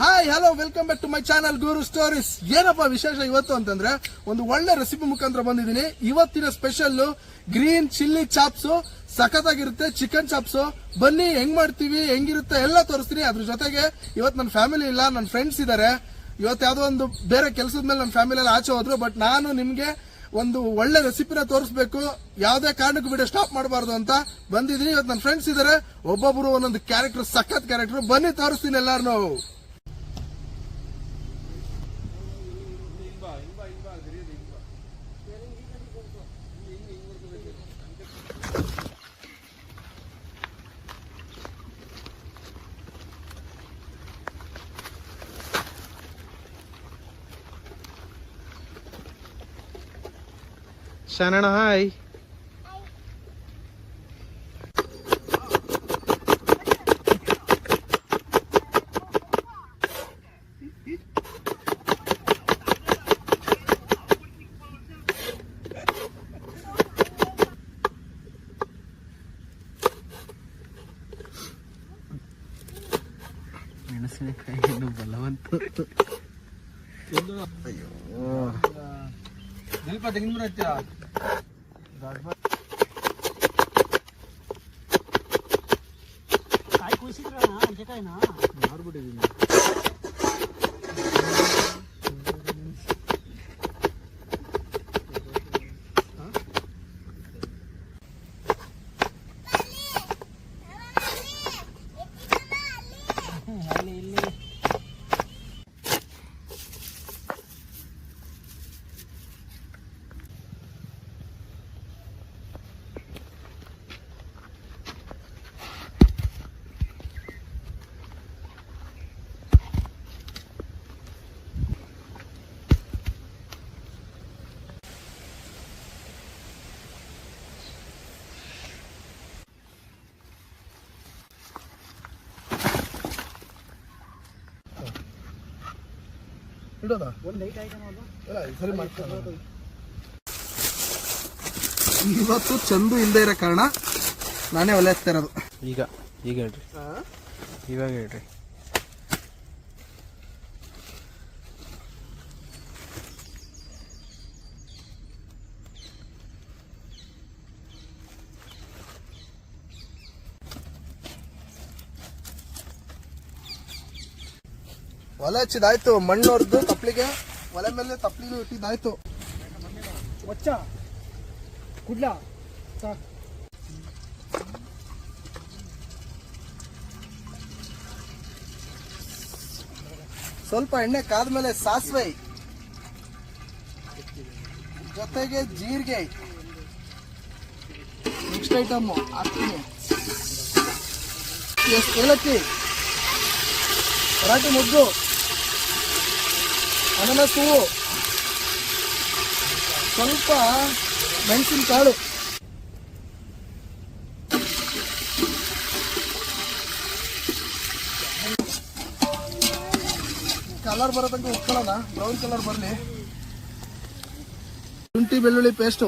Hi hello welcome back to my channel Guru stories ಏನಪ್ಪ ವಿಶೇಷ ಇವತ್ತು ಅಂತಂದ್ರೆ ಒಂದು ಒಳ್ಳೆ ರೆಸಿಪಿ ಮುಖಾಂತರ ಬಂದಿದ್ದೀನಿ. ಇವತ್ತಿನ ಸ್ಪೆಷಲ್ ಗ್ರೀನ್ ಚಿಲ್ಲಿ ಚಾಪ್ಸ್ ಸಖತ್ತಾಗಿರುತ್ತೆ ಚಿಕನ್ ಚಾಪ್ಸ್ ಬನ್ನಿ, ಹೆಂಗ್ ಮಾಡ್ತೀವಿ, ಹೆಂಗಿರುತ್ತೆ ಎಲ್ಲ ತೋರಿಸ್ತೀನಿ. ಅದ್ರ ಜೊತೆಗೆ ಇವತ್ತು ನನ್ನ ಫ್ಯಾಮಿಲಿ ಇಲ್ಲ ನನ್ನ ಫ್ರೆಂಡ್ಸ್ ಇದ್ದಾರೆ ಇವತ್ತು ಯಾವುದೋ ಒಂದು ಬೇರೆ ಕೆಲಸದ ಮೇಲೆ ನನ್ನ ಫ್ಯಾಮಿಲಿ ಎಲ್ಲ ಆಚೆ ಹೋದ್ರು ಬಟ್ ನಾನು ನಿಮಗೆ ಒಂದು ಒಳ್ಳೆ ರೆಸಿಪಿನ ತೋರಿಸ್ಬೇಕು. ಯಾವುದೇ ಕಾರಣಕ್ಕೂ ವಿಡಿಯೋ ಸ್ಟಾಪ್ ಮಾಡಬಾರ್ದು ಅಂತ ಬಂದಿದ್ದೀನಿ. ಇವತ್ತು ನನ್ನ ಫ್ರೆಂಡ್ಸ್ ಇದ್ದಾರೆ ಒಬ್ಬೊಬ್ರು ಒಂದೊಂದು ಕ್ಯಾರೆಕ್ಟರ್ ಸಖತ್ ಕ್ಯಾರೆಕ್ಟರ್ ಬನ್ನಿ, ತೋರಿಸ್ತೀನಿ ಎಲ್ಲಾರು ಶರಣ ಹಾಯ್ ಮೆಣಸಿನಕಾಯಿ ಏನು ಬಲವಂತ ಕಾಯಿ ಕುಯ್ಸಿದ್ರಣ್ಣ ಅಂಚೆಕಾಯಿನ ಮಾಡ್ಬಿಟ್ಟಿದ್ದೀನಿ ಅಲ್ಲಿ ಇಲ್ಲಿ ಇಡೋದ? ಒಂದು ಲೈಟ್ ಐಟಮ್ ಅದು. ಇಲ್ಲ ಸರಿ ಮಾಡ್ಕೊಂಡು ಇವತ್ತು ಚಂದು ಇಲ್ಲದೆ ಇರೋ ಕಾರಣ ನಾನೇ ಒಲೆ ಹಾಕ್ತಾ ಇರೋದು. ಈಗ ಈಗ ಹೇಳ್ರಿ. ಇವಾಗ ಹೇಳ್ರಿ. ಒಲೆ ಹಚ್ಚಿದಾಯ್ತು ಮಣ್ಣು ಹೊಡೆದು ತಪ್ಪಲಿಗೆ ಒಲೆ ಮೇಲೆ ತಪ್ಪಲಿನೂ ಇಟ್ಟಿದ್ದಾಯ್ತು. ಒಚ್ಚ ಕುಡ್ಲ. ಸಾಕು. ಸ್ವಲ್ಪ ಎಣ್ಣೆ ಕಾದ್ಮೇಲೆ ಸಾಸಿವೆ. ಜೊತೆಗೆ ಜೀರಿಗೆ. ನೆಕ್ಸ್ಟ್ ಐಟಮ್ ಹಾಕ್ತೀನಿ ಏಲಕ್ಕಿ. ಮರಾಠಿ ಮುದ್ದು ಅನಾನಸ್ ಹೂವು ಸ್ವಲ್ಪ ಮೆಣಸಿನ ಕಾಳು ಕಲರ್ ಬರೋ ತನಕ ಉಟ್ಕೊಳ್ಳೋಣ ಬ್ರೌನ್ ಕಲರ್ ಬರಲಿ ಶುಂಠಿ ಬೆಳ್ಳುಳ್ಳಿ ಪೇಸ್ಟು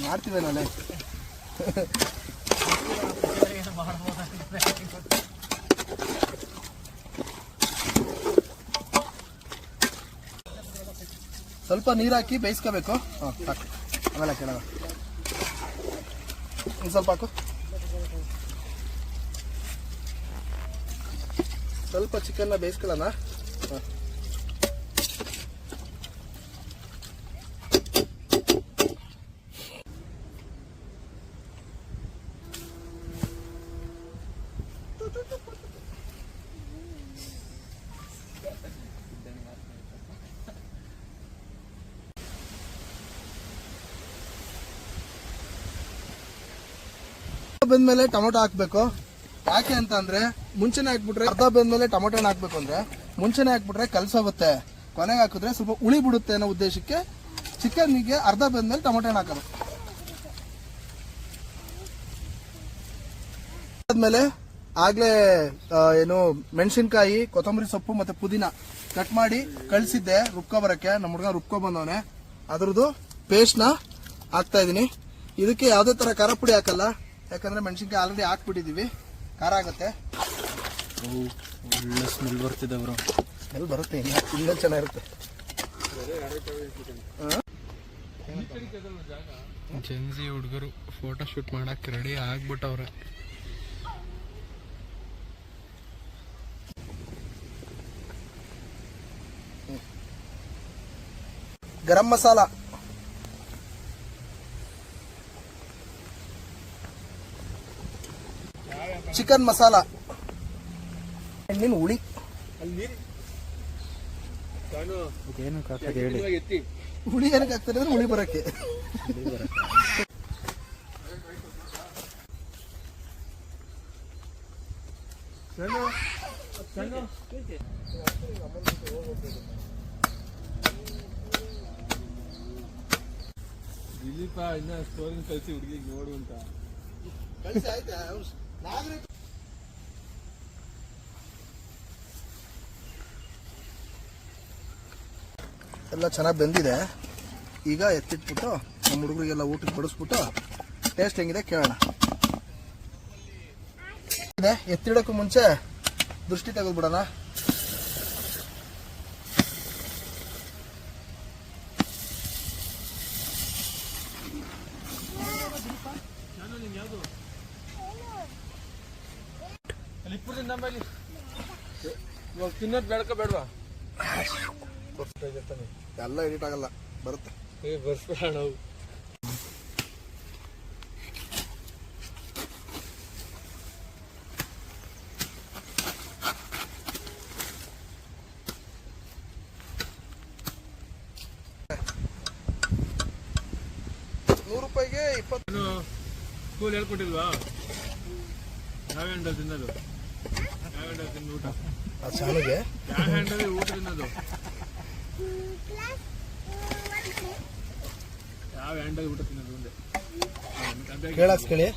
ಹಂಗ್ ಮಾಡ್ತೀವೇನಲ್ಲ ಸ್ವಲ್ಪ ನೀರು ಹಾಕಿ ಬೇಯಿಸ್ಕೋಬೇಕು. ಹಾಂ, ಸಾಕು. ಆಮೇಲೆ ಕೇಳೋಣ ಇನ್ನು ಸ್ವಲ್ಪ ಹಾಕು. ಸ್ವಲ್ಪ ಚಿಕನ್ನ ಬೇಯಿಸ್ಕೊಳ್ಳೋಣ. ಹಾಂ. ಬೆಂದ್ಮೇಲೆ ಟೊಮೊಟೊ ಹಾಕ್ಬೇಕು. ಯಾಕೆ ಅಂತ ಅಂದ್ರೆ ಮುಂಚೆನೆ ಹಾಕ್ಬಿಟ್ರೆ ಅರ್ಧ ಬೆಂದ್ಮೇಲೆ ಟೊಮೊಟೊನ ಹಾಕ್ಬೇಕು ಅಂದ್ರೆ ಮುಂಚೆನೆ ಹಾಕ್ಬಿಟ್ರೆ ಕಲ್ಸೋಗುತ್ತೆ ಕೊನೆಗೆ ಹಾಕಿದ್ರೆ ಸ್ವಲ್ಪ ಉಳಿ ಬಿಡುತ್ತೆ ಅನ್ನೋ ಉದ್ದೇಶಕ್ಕೆ ಚಿಕನ್ಗೆ ಅರ್ಧ ಬೆಂದ್ಮೇಲೆ ಟೊಮೊಟೊನ ಹಾಕೋದು. ಆದ್ಮೇಲೆ ಆಗ್ಲೇ ಏನು ಮೆಣಸಿನ್ಕಾಯಿ, ಕೊತ್ತಂಬರಿ ಸೊಪ್ಪು ಮತ್ತೆ ಪುದೀನ ಕಟ್ ಮಾಡಿ ಕಳಿಸಿದ್ದೆ ರುಬ್ಕೊ ಬರಕ್ಕೆ ನಮ್ಮ ಹುಡುಗ ರುಬ್ಕೊ ಬಂದವನೆ ಅದ್ರದ್ದು ಪೇಸ್ಟ್ನ ಹಾಕ್ತಾ ಇದೀನಿ ಇದಕ್ಕೆ ಯಾವುದೇ ತರ ಖಾರ ಪುಡಿ ಹಾಕಲ್ಲ. ಯಾಕಂದ್ರೆ ಮೆಣಸಿನ್ಕಾಯಿ ಆಲ್ರೆಡಿ ಹಾಕ್ಬಿಟ್ಟಿದೀವಿ. ಖಾರ ಆಗುತ್ತೆ. ಒಳ್ಳೆ ಸ್ಮೆಲ್ ಬರ್ತಿದೆ ಅವರು ಸ್ಮೆಲ್ ಬರುತ್ತೆ ಇನ್ನೂ ಚೆನ್ನಾಗಿರುತ್ತೆ. ಜನ್ಸಿ ಹುಡುಗರು ಫೋಟೋ ಶೂಟ್ ಮಾಡಕ್ಕೆ ರೆಡಿ ಆಗ್ಬಿಟ್ಟವ್ರೆ. ಗರಂ ಮಸಾಲ. ಚಿಕನ್ ಮಸಾಲ. ಹಣ್ಣಿನ ಹುಳಿ. ಹೇಳಿ ಹುಳಿ ಏನಕ್ಕೆ ಹಾಕ್ತಾರೆ ಅಂದ್ರೆ ಹುಳಿ ಬರಕ್ಕೆ. ದಿಲೀಪ ಇನ್ನ ಸ್ಟೋರಿನ ಕಳಿಸಿ ಹುಡುಗಿಗೆ ನೋಡು ಅಂತ. ಕಳಿಸಿ ಆಯ್ತಾ? ಎಲ್ಲ ಚೆನ್ನಾಗಿ ಬೆಂದಿದೆ. ಈಗ ಎತ್ತಿಟ್ಬಿಟ್ಟು ನಮ್ಮ ಹುಡುಗರಿಗೆಲ್ಲ ಊಟಕ್ಕೆ ಬಡಿಸ್ಬಿಟ್ಟು ಟೇಸ್ಟ್ ಹೆಂಗಿದೆ ಕೇಳೋಣ. ಎತ್ತಿಡೋಕ್ಕೂ ಮುಂಚೆ ದೃಷ್ಟಿ ತೆಗೆದ್ಬಿಡೋಣ. ಇಪ್ಪತ್ತು ನಮ್ಮಲ್ಲಿ ಇವಾಗ ತಿನ್ನೋದು ಬೇಡಕ ಬೇಡವಾ ಎಲ್ಲ ಎಡಿಟ್ ಆಗಲ್ಲ ಬರುತ್ತೆ. ಏ ಬರ್ಸ್ಬೇಡ ನಾವು ನೂರು ರೂಪಾಯಿಗೆ ಇಪ್ಪತ್ತು ಸ್ಕೂಲ್ ಹೇಳ್ಕೊಟ್ಟಿಲ್ವಾ? ನಾವೇನು ತಿನ್ನೋದು ಹ್ಯಾಂಡಲ್ ಊಟ ತಿನ್ನೋದು ಯಾವ ತಿನ್ನೋದು ಒಂದೇ ಕೇಳಿ.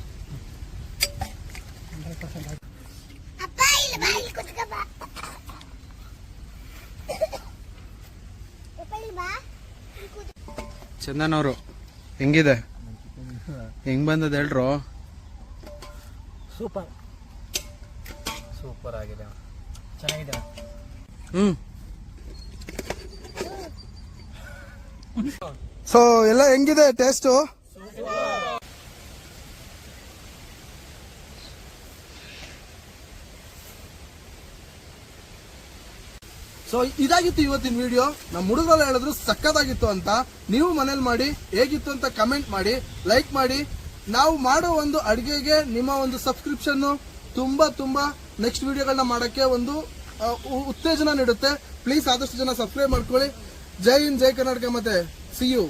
ಚಂದನ್ ಅವರು ಹೆಂಗಿದೆ? ಹೆಂಗ್ ಬಂದದ ಹೇಳ್ರು ಸೂಪರ್. ಸೂಪರ್ ಆಗಿದೆ. ಚೆನ್ನಾಗಿದೆ. ಹ್ಮ್. ಸೊ ಎಲ್ಲ ಹೆಂಗಿದೆ ಟೇಸ್ಟು ಸೊ ಇದಾಗಿತ್ತು ಇವತ್ತಿನ ವಿಡಿಯೋ ನಮ್ಮ ಹುಡುಗರೆಲ್ಲ ಹೇಳಿದ್ರು ಸಕ್ಕತ್ತಾಗಿತ್ತು ಅಂತ. ನೀವು ಮನೇಲಿ ಮಾಡಿ ಹೇಗಿತ್ತು ಅಂತ ಕಮೆಂಟ್ ಮಾಡಿ ಲೈಕ್ ಮಾಡಿ. ನಾವು ಮಾಡೋ ಒಂದು ಅಡಿಗೆಗೆ ನಿಮ್ಮ ಒಂದು ಸಬ್ಸ್ಕ್ರಿಪ್ಷನ್ ತುಂಬಾ ತುಂಬಾ ನೆಕ್ಸ್ಟ್ ವಿಡಿಯೋಗಳನ್ನ ಮಾಡೋಕ್ಕೆ ಒಂದು ಉತ್ತೇಜನ ನೀಡುತ್ತೆ. ಪ್ಲೀಸ್ ಆದಷ್ಟು ಜನ ಸಬ್ಸ್ಕ್ರೈಬ್ ಮಾಡ್ಕೊಳ್ಳಿ. ಜೈ ಹಿಂದ್, ಜೈ ಕರ್ನಾಟಕ ಮತ್ತೆ ಸಿ ಯು